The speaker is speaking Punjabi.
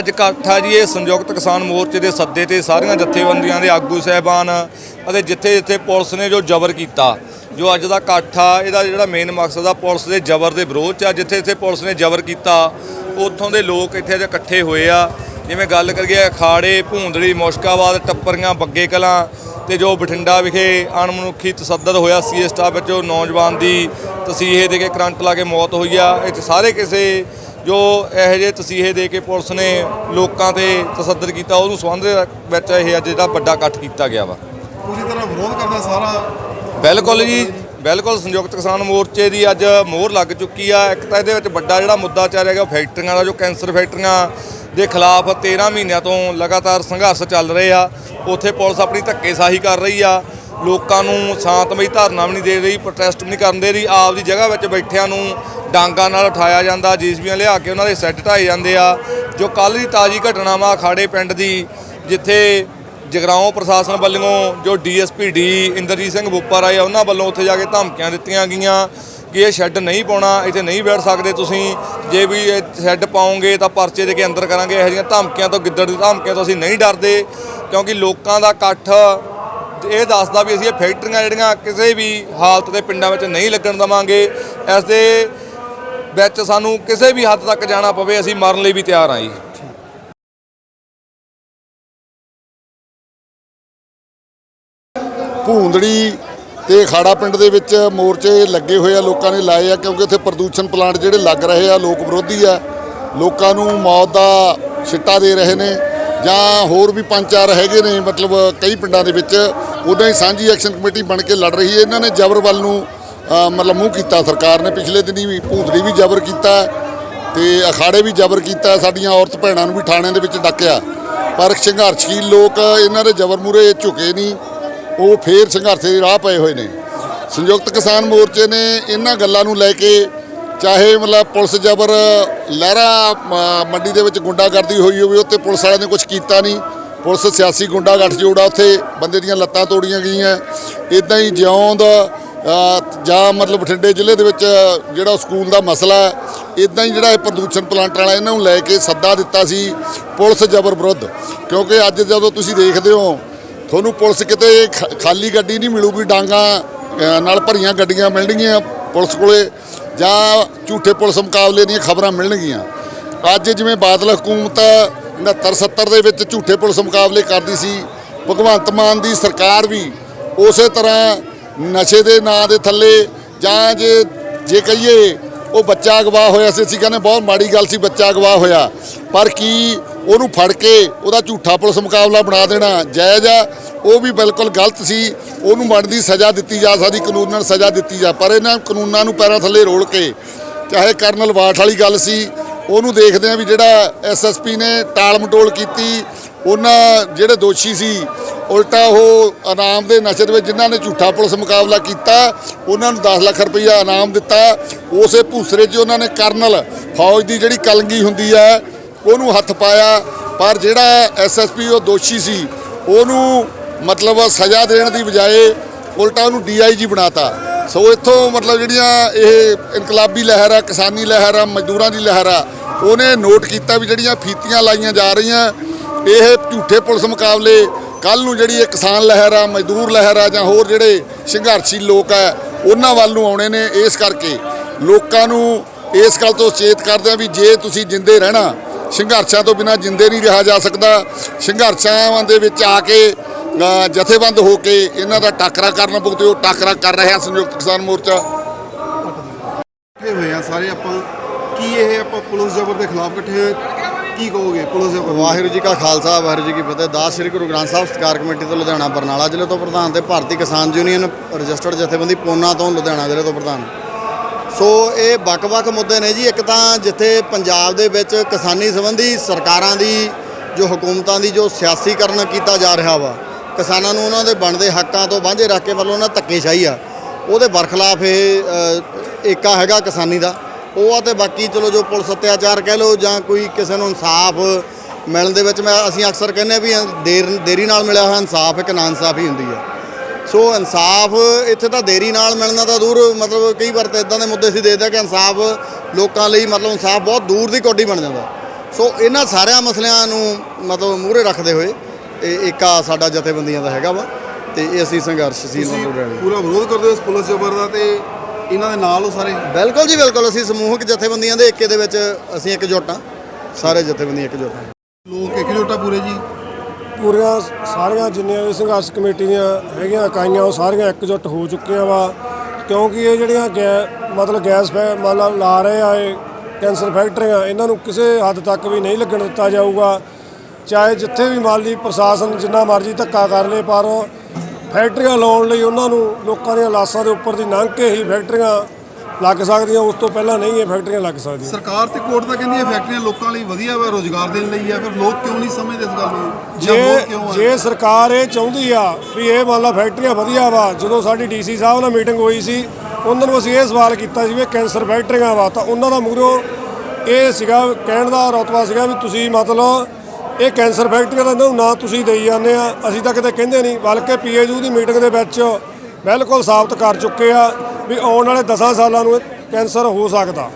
ਅੱਜ ਇਕੱਠਾ ਜੀ, ਇਹ ਸੰਯੁਕਤ ਕਿਸਾਨ ਮੋਰਚੇ ਦੇ ਸੱਦੇ ਤੇ ਸਾਰੀਆਂ ਜਥੇਬੰਦੀਆਂ ਦੇ ਆਗੂ ਸਹਿਬਾਨ ਅਤੇ ਜਿੱਥੇ ਜਿੱਥੇ ਪੁਲਿਸ ਨੇ ਜੋ ਜ਼ਬਰ ਕੀਤਾ, ਜੋ ਅੱਜ ਦਾ ਇਕੱਠ ਆ, ਇਹਦਾ ਜਿਹੜਾ ਮੇਨ ਮਕਸਦ ਆ, ਪੁਲਿਸ ਦੇ ਜ਼ਬਰ ਦੇ ਵਿਰੋਧ ਚ ਆ। ਜਿੱਥੇ ਜਿੱਥੇ ਪੁਲਿਸ ਨੇ ਜ਼ਬਰ ਕੀਤਾ, ਉੱਥੋਂ ਦੇ ਲੋਕ ਇੱਥੇ ਅੱਜ ਇਕੱਠੇ ਹੋਏ ਆ। ਜਿਵੇਂ ਗੱਲ ਕਰੀਏ ਅਖਾੜੇ, ਭੂੰਦੜੀ, ਮੁਸ਼ਕਾਬਾਦ, ਟੱਪਰੀਆਂ, ਬੱਗੇ ਕਲਾਂ ਤੇ ਜੋ ਬਠਿੰਡਾ ਵਿਖੇ ਅਣਮਨੁੱਖੀ ਤਸੱਦਦ ਹੋਇਆ ਸੀ ਸਟਾਫ ਵਿੱਚ ਉਹ ਨੌਜਵਾਨ ਦੀ ਤਸੀਹੇ ਦੇ ਕੇ ਕਰੰਟ ਲਾ ਕੇ ਮੌਤ ਹੋਈ ਆ। ਇੱਥੇ ਸਾਰੇ ਕਿਸੇ ਜੋ ਇਹੋ ਜਿਹੇ ਤਸੀਹੇ ਦੇ ਕੇ ਪੁਲਿਸ ਨੇ ਲੋਕਾਂ ਤੇ ਤਸੱਦਦ ਕੀਤਾ ਉਹਨੂੰ ਸੰਬੰਧ ਦੇ ਵਿੱਚ ਇਹ ਅੱਜ ਜਿਹੜਾ ਵੱਡਾ ਇਕੱਠ ਕੀਤਾ ਗਿਆ ਵਾ। ਪੂਰੀ ਤਰ੍ਹਾਂ ਵਿਰੋਧ ਕਰਦਾ ਸਾਰਾ? ਬਿਲਕੁਲ ਜੀ ਬਿਲਕੁਲ ਸੰਯੁਕਤ ਕਿਸਾਨ ਮੋਰਚੇ ਦੀ ਅੱਜ ਮੋਹਰ ਲੱਗ ਚੁੱਕੀ ਆ। ਇੱਕ ਤਾਂ ਇਹਦੇ ਵਿੱਚ ਵੱਡਾ ਜਿਹੜਾ ਮੁੱਦਾ ਚੱਲ ਰਿਹਾ ਉਹ ਫੈਕਟਰੀਆਂ ਦਾ ਜੋ ਕੈਂਸਰ ਫੈਕਟਰੀਆਂ ਦੇ ਖਿਲਾਫ 13 ਮਹੀਨਿਆਂ ਤੋਂ ਲਗਾਤਾਰ ਸੰਘਰਸ਼ ਚੱਲ ਰਹੇ ਆ। ਉੱਥੇ ਪੁਲਿਸ ਆਪਣੀ ਧੱਕੇਸ਼ਾਹੀ ਕਰ ਰਹੀ ਆ। ਲੋਕਾਂ ਨੂੰ ਸ਼ਾਂਤਮਈ ਧਰਨਾ ਵੀ ਨਹੀਂ ਦੇ ਰਹੀ ਪ੍ਰੋਟੈਸਟ ਵੀ ਨਹੀਂ ਕਰਨ ਦੇ ਰਹੀ ਆਪ ਦੀ ਜਗ੍ਹਾ ਵਿੱਚ ਬੈਠਿਆਂ ਨੂੰ ਡਾਂਗਾਂ ਨਾਲ ਉਠਾਇਆ ਜਾਂਦਾ, ਜੀਸੀਬੀਆਂ ਲਿਆ ਕੇ ਉਹਨਾਂ ਦੇ ਸੈੱਟ ਢਾਏ ਜਾਂਦੇ ਆ। ਜੋ ਕੱਲ ਦੀ ਤਾਜ਼ੀ ਘਟਨਾ ਵਾ ਖਾੜੇ ਪਿੰਡ ਦੀ, ਜਿੱਥੇ ਜਗਰਾਉਂ ਪ੍ਰਸ਼ਾਸਨ ਵੱਲੋਂ ਜੋ ਡੀਐਸਪੀ ਡੀ ਇੰਦਰਜੀਤ ਸਿੰਘ ਬੁੱਪਰ ਆਏ ਉਹਨਾਂ ਵੱਲੋਂ ਉੱਥੇ ਜਾ ਕੇ ਧਮਕੀਆਂ ਦਿੱਤੀਆਂ ਗਈਆਂ ਕਿ ਇਹ ਸ਼ੈੱਡ ਨਹੀਂ ਪਾਉਣਾ, ਇੱਥੇ ਨਹੀਂ ਬੈਠ ਸਕਦੇ ਤੁਸੀਂ। ਜੇ ਵੀ ਇਹ ਸ਼ੈੱਡ ਪਾਓਗੇ ਤਾਂ ਪਰਚੇ ਦੇ ਕੇ ਅੰਦਰ ਕਰਾਂਗੇ, ਇਹੋ ਜਿਹੀਆਂ ਧਮਕੀਆਂ ਤੋਂ ਗਿੱਦੜ ਦੀ ਧਮਕੀਆਂ ਤੋਂ ਅਸੀਂ ਨਹੀਂ ਡਰਦੇ, ਕਿਉਂਕਿ ਲੋਕਾਂ ਦਾ ਇਕੱਠ ਇਹ ਦੱਸਦਾ ਵੀ ਅਸੀਂ ਇਹ ਫੈਕਟਰੀਆਂ ਜਿਹੜੀਆਂ ਕਿਸੇ ਵੀ ਹਾਲਤ ਦੇ ਪਿੰਡਾਂ ਵਿੱਚ ਨਹੀਂ ਲੱਗਣ ਦੇਵਾਂਗੇ। ਇਸ ਦੇ ਵਿੱਚ ਸਾਨੂੰ ਕਿਸੇ ਵੀ ਹੱਦ ਤੱਕ ਜਾਣਾ ਪਵੇ, ਅਸੀਂ ਮਰਨ ਲਈ ਵੀ ਤਿਆਰ ਹਾਂ ਜੀ। ਭੂੰਦੜੀ ਤੇ ਖਾੜਾ ਪਿੰਡ ਦੇ ਵਿੱਚ ਮੋਰਚੇ ਲੱਗੇ ਹੋਏ ਆ, ਲੋਕਾਂ ਨੇ ਲਾਏ ਆ, ਕਿਉਂਕਿ ਇੱਥੇ ਪ੍ਰਦੂਸ਼ਣ ਪਲਾਂਟ ਜਿਹੜੇ ਲੱਗ ਰਹੇ ਆ, ਲੋਕ ਵਿਰੋਧੀ ਆ। ਲੋਕਾਂ ਨੂੰ ਮੌਤ ਦਾ ਛਿੱਟਾ ਦੇ ਰਹੇ ਨੇ। ਜਾਂ ਹੋਰ ਵੀ ਪੰਜ ਚਾਰ ਹੈਗੇ ਨੇ, ਮਤਲਬ ਕਈ ਪਿੰਡਾਂ ਦੇ ਵਿੱਚ, ਉਦਾਂ ਹੀ ਸਾਂਝੀ ਐਕਸ਼ਨ ਕਮੇਟੀ ਬਣ ਕੇ ਲੜ ਰਹੀ ਹੈ। ਇਹਨਾਂ ਨੇ ਜ਼ਬਰ ਵੱਲ ਨੂੰ ਮਤਲਬ ਮੂੰਹ ਕੀਤਾ, ਸਰਕਾਰ ਨੇ ਪਿਛਲੇ ਦਿਨੀ ਵੀ ਭੂਤੜੀ ਵੀ ਜ਼ਬਰ ਕੀਤਾ ਤੇ ਅਖਾੜੇ ਵੀ ਜ਼ਬਰ ਕੀਤਾ, ਸਾਡੀਆਂ ਔਰਤ ਭੈਣਾਂ ਨੂੰ ਵੀ ਥਾਣਿਆਂ ਦੇ ਵਿੱਚ ਡੱਕਿਆ। ਪਰ ਸੰਘਰਸ਼ੀਲ ਲੋਕ ਇਹਨਾਂ ਦੇ ਜ਼ਬਰ ਮੂਰੇ ਝੁਕੇ ਨਹੀਂ, ਉਹ ਫੇਰ ਸੰਘਰਸ਼ ਦੇ ਰਾਹ ਪਏ ਹੋਏ ਨੇ। ਸੰਯੁਕਤ ਕਿਸਾਨ ਮੋਰਚੇ ਨੇ ਇਹਨਾਂ ਗੱਲਾਂ ਨੂੰ ਲੈ ਕੇ ਚਾਹੇ ਮਤਲਬ ਪੁਲਿਸ ਜ਼ਬਰ ਲਹਿਰਾ ਮੰਡੀ ਦੇ ਵਿੱਚ ਗੁੰਡਾਗਰਦੀ ਹੋਈ ਹੋਵੇ ਉੱਤੇ ਪੁਲਿਸ ਵਾਲਿਆਂ ਨੇ ਕੁਝ ਕੀਤਾ ਨਹੀਂ। ਪੁਲਿਸ ਸਿਆਸੀ ਗੁੰਡਾ ਗੱਠਜੋੜਾ ਉੱਥੇ ਬੰਦੇ ਦੀਆਂ ਲੱਤਾਂ ਤੋੜੀਆਂ ਗਈਆਂ। ਇਦਾਂ ਹੀ ਜਿਉਂਦ ਜਾਂ ਮਤਲਬ ਬਠਿੰਡੇ ਜ਼ਿਲ੍ਹੇ ਦੇ ਵਿੱਚ ਜਿਹੜਾ ਸਕੂਲ ਦਾ ਮਸਲਾ ਇਦਾਂ ਹੀ ਜਿਹੜਾ ਇਹ ਪ੍ਰਦੂਸ਼ਣ ਪਲਾਂਟ ਵਾਲਾ ਇਹਨਾਂ ਨੂੰ ਲੈ ਕੇ ਸੱਦਾ ਦਿੱਤਾ ਸੀ ਪੁਲਿਸ ਜ਼ਬਰ ਵਿਰੁੱਧ। ਕਿਉਂਕਿ ਅੱਜ ਜਦੋਂ ਤੁਸੀਂ ਦੇਖਦੇ ਹੋ, ਤੁਹਾਨੂੰ ਪੁਲਿਸ ਕਿਤੇ ਖਾਲੀ ਗੱਡੀ ਨਹੀਂ ਮਿਲੂਗੀ, ਡਾਂਗਾ ਨਾਲ ਭਰੀਆਂ ਗੱਡੀਆਂ ਮਿਲਣਗੀਆਂ ਪੁਲਿਸ ਕੋਲੇ। ਜਾਂ ਝੂਠੇ ਪੁਲਿਸ ਮੁਕਾਬਲੇ ਦੀਆਂ ਖਬਰਾਂ ਮਿਲਣਗੀਆਂ। ਅੱਜ ਜਿਵੇਂ ਬਾਦਲ ਹਕੂਮਤ 69 70 ਦੇ ਵਿੱਚ ਝੂਠੇ ਪੁਲਿਸ ਮੁਕਾਬਲੇ ਕਰਦੀ ਸੀ, ਭਗਵੰਤ ਮਾਨ ਦੀ ਸਰਕਾਰ ਵੀ ਉਸੇ ਤਰ੍ਹਾਂ ਨਸ਼ੇ ਦੇ ਨਾਂ ਦੇ ਥੱਲੇ ਜਾਂ ਜੇ ਜੇ ਕਹੀਏ ਉਹ ਬੱਚਾ ਅਗਵਾ ਹੋਇਆ ਸੀ, ਅਸੀਂ ਕਹਿੰਦੇ ਬਹੁਤ ਮਾੜੀ ਗੱਲ ਸੀ, ਬੱਚਾ ਅਗਵਾ ਹੋਇਆ। ਪਰ ਕੀ ਉਹਨੂੰ ਫੜ ਕੇ ਉਹਦਾ ਝੂਠਾ ਪੁਲਿਸ ਮੁਕਾਬਲਾ ਬਣਾ ਦੇਣਾ ਜਾਇਜ਼ ਆ। ਉਹ ਵੀ ਬਿਲਕੁਲ ਗਲਤ ਸੀ। ਉਹਨੂੰ ਬਣਦੀ ਸਜ਼ਾ ਦਿੱਤੀ ਜਾ ਸਕਦੀ, ਕਾਨੂੰਨ ਸਜ਼ਾ ਦਿੱਤੀ ਜਾ। ਪਰ ਇਹਨਾਂ ਕਾਨੂੰਨਾਂ ਨੂੰ ਪੈਰਾਂ ਥੱਲੇ ਰੋਲ ਕੇ, ਚਾਹੇ ਕਰਨਲ ਵਾਠ ਵਾਲੀ ਗੱਲ ਸੀ, ਉਹਨੂੰ ਦੇਖਦੇ ਆ ਵੀ ਜਿਹੜਾ ਐਸਐਸਪੀ ਨੇ ਟਾਲ ਮਟੋਲ ਕੀਤੀ, ਉਹਨਾਂ ਜਿਹੜੇ ਦੋਸ਼ੀ ਸੀ, ਉਲਟਾ ਉਹ ਇਨਾਮ ਦੇ ਨਸ਼ੇ ਦੇ ਵਿੱਚ ਜਿਨ੍ਹਾਂ ਨੇ ਝੂਠਾ ਪੁਲਿਸ ਮੁਕਾਬਲਾ ਕੀਤਾ, ਉਹਨਾਂ ਨੂੰ 10 ਲੱਖ ਰੁਪਈਆ ਇਨਾਮ ਦਿੱਤਾ। ਉਸੇ ਭੂਸਰੇ 'ਚ ਉਹਨਾਂ ਨੇ ਕਰਨਲ ਫੌਜ ਦੀ ਜਿਹੜੀ ਕਲੰਗੀ ਹੁੰਦੀ ਹੈ ਉਹਨੂੰ ਹੱਥ ਪਾਇਆ, ਪਰ ਜਿਹੜਾ ਐਸਐਸਪੀ ਉਹ ਦੋਸ਼ੀ ਸੀ, ਉਹਨੂੰ ਮਤਲਬ ਸਜ਼ਾ ਦੇਣ ਦੀ ਬਜਾਏ ਉਲਟਾ ਉਹਨੂੰ ਡੀਆਈਜੀ ਬਣਾਤਾ। ਸੋ ਇੱਥੋਂ ਮਤਲਬ ਜਿਹੜੀਆਂ ਇਹ ਇਨਕਲਾਬੀ ਲਹਿਰ ਆ, ਕਿਸਾਨੀ ਲਹਿਰ ਆ, ਮਜ਼ਦੂਰਾਂ ਦੀ ਲਹਿਰ ਆ, ਉਹਨੇ ਨੋਟ ਕੀਤਾ ਵੀ ਜਿਹੜੀਆਂ ਫੀਤੀਆਂ ਲਾਈਆਂ ਜਾ ਰਹੀਆਂ, ਇਹ ਝੂਠੇ ਪੁਲਿਸ ਮੁਕਾਬਲੇ ਕੱਲ ਨੂੰ ਜਿਹੜੀ ਇਹ ਕਿਸਾਨ ਲਹਿਰ ਆ, ਮਜ਼ਦੂਰ ਲਹਿਰ ਆ ਜਾਂ ਹੋਰ ਜਿਹੜੇ ਸੰਘਰਸ਼ੀ ਲੋਕ ਆ, ਉਹਨਾਂ ਵੱਲ ਨੂੰ ਆਉਣੇ ਨੇ ਇਸ ਕਰਕੇ। ਲੋਕਾਂ ਨੂੰ ਇਸ ਗੱਲ ਤੋਂ ਚੇਤ ਕਰਦੇ ਆ ਵੀ ਜੇ ਤੁਸੀਂ ਜਿੰਦੇ ਰਹਿਣਾ ਸੰਘਰਸ਼ਾਂ ਤੋਂ ਬਿਨਾਂ ਜਿੰਦੇ ਨਹੀਂ ਰਿਹਾ ਜਾ ਸਕਦਾ। ਸੰਘਰਸ਼ਾਂ ਦੇ ਵਿੱਚ ਆ ਕੇ ਜਥੇਬੰਦ ਹੋ ਕੇ ਇਹਨਾਂ ਦਾ ਟਾਕਰਾ ਕਰਨਾ ਪਊ ਤੇ ਉਹ ਟਾਕਰਾ ਕਰ ਰਿਹਾ ਸੰਯੁਕਤ ਕਿਸਾਨ ਮੋਰਚਾ। ਇਕੱਠੇ ਹੋਏ ਆ ਸਾਰੇ ਆਪਾਂ। ਕੀ ਇਹ ਆਪਾਂ ਪੁਲਿਸ ਜ਼ਬਰ ਦੇ ਖਿਲਾਫ ਇਕੱਠੇ ਹੋਏ ਕੀ ਕਹੋਗੇ ਪੁਲਿਸ ਜ਼ਬਰ ਵਾਹਿਗੁਰੂ ਜੀ ਕਾ ਖਾਲਸਾ ਵਾਹਿਗੁਰੂ ਜੀ ਕੀ ਫਤਿਹ। ਦਾਸ ਸ੍ਰੀ ਗੁਰੂ ਗ੍ਰੰਥ ਸਾਹਿਬ ਸਤਿਕਾਰ ਕਮੇਟੀ ਤੋਂ ਲੁਧਿਆਣਾ ਬਰਨਾਲਾ ਜ਼ਿਲ੍ਹੇ ਤੋਂ ਪ੍ਰਧਾਨ ਤੇ ਭਾਰਤੀ ਕਿਸਾਨ ਯੂਨੀਅਨ ਰਜਿਸਟਰਡ ਜਥੇਬੰਦੀ ਪੂਨਾ ਤੋਂ ਲੁਧਿਆਣਾ ਜ਼ਿਲ੍ਹੇ ਤੋਂ ਪ੍ਰਧਾਨ। ਸੋ ਇਹ ਵੱਖ-ਵੱਖ ਮੁੱਦੇ ਨੇ ਜੀ। ਇੱਕ ਤਾਂ ਜਿੱਥੇ ਪੰਜਾਬ ਦੇ ਵਿੱਚ ਕਿਸਾਨੀ ਸੰਬੰਧੀ ਸਰਕਾਰਾਂ ਦੀ ਜੋ ਹਕੂਮਤਾਂ ਦੀ ਜੋ ਸਿਆਸੀਕਰਨ ਕੀਤਾ ਜਾ ਰਿਹਾ ਵਾ, ਕਿਸਾਨਾਂ ਨੂੰ ਉਹਨਾਂ ਦੇ ਬਣਦੇ ਹੱਕਾਂ ਤੋਂ ਵਾਂਝੇ ਰੱਖ ਕੇ ਵੱਲੋਂ ਉਹਨਾਂ ਧੱਕੇਸ਼ਾਹੀ ਆ। ਉਹਦੇ ਬਰਖਲਾਫ ਇਹ ਏਕਾ ਹੈਗਾ ਕਿਸਾਨੀ ਦਾ। ਉਹ ਆ ਤੇ ਬਾਕੀ ਚਲੋ ਜੋ ਪੁਲਿਸ ਅਤਿਆਚਾਰ ਕਹਿ ਲਓ ਜਾਂ ਕੋਈ ਕਿਸੇ ਨੂੰ ਇਨਸਾਫ ਮਿਲਣ ਦੇ ਵਿੱਚ ਮੈਂ, ਅਸੀਂ ਅਕਸਰ ਕਹਿੰਦੇ ਆ ਵੀ ਦੇਰ, ਦੇਰੀ ਨਾਲ ਮਿਲਿਆ ਹੋਇਆ ਇਨਸਾਫ ਇੱਕ ਨਾ ਇਨਸਾਫੀ ਹੁੰਦੀ ਹੈ ਸੋ ਇਨਸਾਫ ਇੱਥੇ ਤਾਂ ਦੇਰੀ ਨਾਲ ਮਿਲਣਾ ਤਾਂ ਦੂਰ ਮਤਲਬ ਕਈ ਵਾਰ ਤਾਂ ਇਦਾਂ ਦੇ ਮੁੱਦੇ ਸੀ ਦੇਖਦੇ ਆ ਕਿ ਇਨਸਾਫ ਲੋਕਾਂ ਲਈ ਮਤਲਬ ਇਨਸਾਫ ਬਹੁਤ ਦੂਰ ਦੀ ਕੋਡੀ ਬਣ ਜਾਂਦਾ। ਸੋ ਇਹਨਾਂ ਸਾਰਿਆਂ ਮਸਲਿਆਂ ਨੂੰ ਮਤਲਬ ਮੂਹਰੇ ਰੱਖਦੇ ਹੋਏ ਇਹ ਇੱਕ ਆ ਸਾਡਾ ਜਥੇਬੰਦੀਆਂ ਦਾ ਹੈਗਾ ਵਾ ਤੇ ਇਹ ਅਸੀਂ ਸੰਘਰਸ਼ਸ਼ੀਲ ਮਤਲਬ ਰੈਲੀ ਪੂਰਾ ਵਿਰੋਧ ਕਰਦੇ ਹੋ ਇਸ ਪੁਲਿਸ ਜ਼ਬਰ ਦਾ ਤੇ ਇਹਨਾਂ ਦੇ ਨਾਲ ਹੋ ਸਾਰੇ? ਬਿਲਕੁਲ ਜੀ ਬਿਲਕੁਲ ਅਸੀਂ ਸਮੂਹਕ ਜਥੇਬੰਦੀਆਂ ਦੇ ਏਕੇ ਦੇ ਵਿੱਚ ਅਸੀਂ ਇਕਜੁੱਟ ਹਾਂ ਸਾਰੇ ਜਥੇਬੰਦੀਆਂ ਇਕਜੁੱਟ ਹਾਂ। ਲੋਕ ਇਕਜੁੱਟਾ ਪੂਰੇ ਜੀ? ਪੂਰੀਆਂ ਸਾਰੀਆਂ ਜਿੰਨੀਆਂ ਵੀ ਸੰਘਰਸ਼ ਕਮੇਟੀ ਦੀਆਂ ਹੈਗੀਆਂ, ਇਕਾਈਆਂ, ਉਹ ਸਾਰੀਆਂ ਇਕਜੁੱਟ ਹੋ ਚੁੱਕੀਆਂ ਵਾ। ਕਿਉਂਕਿ ਇਹ ਜਿਹੜੀਆਂ ਗੈ, ਮਤਲਬ ਗੈਸ ਫੈ, ਮਤਲਬ ਲਾ ਰਹੇ ਆ ਇਹ ਕੈਂਸਰ ਫੈਕਟਰੀਆਂ, ਇਹਨਾਂ ਨੂੰ ਕਿਸੇ ਹੱਦ ਤੱਕ ਵੀ ਨਹੀਂ ਲੱਗਣ ਦਿੱਤਾ ਜਾਊਗਾ। ਚਾਹੇ ਜਿੱਥੇ ਵੀ ਮਾਲੀ ਪ੍ਰਸ਼ਾਸਨ ਜਿੰਨਾ ਮਰਜ਼ੀ ਧੱਕਾ ਕਰ ਲੇ, ਪਰ ਫੈਕਟਰੀਆਂ ਲਾਉਣ ਲਈ ਉਹਨਾਂ ਨੂੰ ਲੋਕਾਂ ਦੀਆਂ ਲਾਸ਼ਾਂ ਦੇ ਉੱਪਰ ਦੀ ਲੰਘ ਕੇ ਹੀ ਫੈਕਟਰੀਆਂ ਲੱਗ ਸਕਦੀਆਂ ਉਸ ਤੋਂ ਪਹਿਲਾਂ ਨਹੀਂ ਇਹ ਫੈਕਟਰੀਆਂ ਲੱਗ ਸਕਦੀਆਂ। ਸਰਕਾਰ ਤੇ ਕੋਰਟ ਤਾਂ ਕਹਿੰਦੀ ਇਹ ਫੈਕਟਰੀਆਂ ਲੋਕਾਂ ਲਈ ਵਧੀਆ ਵਾ ਰੋਜ਼ਗਾਰ ਦੇਣ ਲਈ ਆ ਫਿਰ ਲੋਕ ਕਿਉਂ ਨਹੀਂ ਸਮਝਦੇ ਇਸ ਗੱਲ ਨੂੰ? ਜਾਂ ਜੇ ਲੋਕ ਕਿਉਂ ਆ? ਜੇ ਸਰਕਾਰ ਇਹ ਚਾਹੁੰਦੀ ਆ ਵੀ ਇਹ ਮੰਨ ਲਾ ਫੈਕਟਰੀਆਂ ਵਧੀਆ ਵਾ ਜਦੋਂ ਸਾਡੀ ਡੀਸੀ ਸਾਹਿਬ ਨਾਲ ਮੀਟਿੰਗ ਹੋਈ ਸੀ ਉਹਨਾਂ ਨੂੰ ਅਸੀਂ ਇਹ ਸਵਾਲ ਕੀਤਾ ਸੀ ਵੀ ਇਹ ਕੈਂਸਰ ਫੈਕਟਰੀਆਂ ਵਾ ਤਾਂ ਉਹਨਾਂ ਦਾ ਮੂਹਰੋਂ ਇਹ ਸੀਗਾ ਕਹਿਣ ਦਾ ਰਤਬਾ ਸੀਗਾ ਵੀ ਤੁਸੀਂ ਮਤਲਬ ਇਹ ਕੈਂਸਰ ਫੈਕਟਰੀਆਂ ਦਾ ਇਹਨਾਂ ਨੂੰ ਨਾਂ ਤੁਸੀਂ ਦੇਈ ਜਾਂਦੇ ਆ ਅਸੀਂ ਤਾਂ ਕਿਤੇ ਕਹਿੰਦੇ ਨਹੀਂ ਬਲਕਿ ਪੀਏਯੂ ਦੀ ਮੀਟਿੰਗ ਦੇ ਵਿੱਚ ਬਿਲਕੁਲ ਸਾਬਤ ਕਰ ਚੁੱਕੇ ਆ। ਵੀ ਆਉਣ ਵਾਲੇ 10 ਸਾਲਾਂ ਨੂੰ ਇਹ ਕੈਂਸਰ ਹੋ ਸਕਦਾ।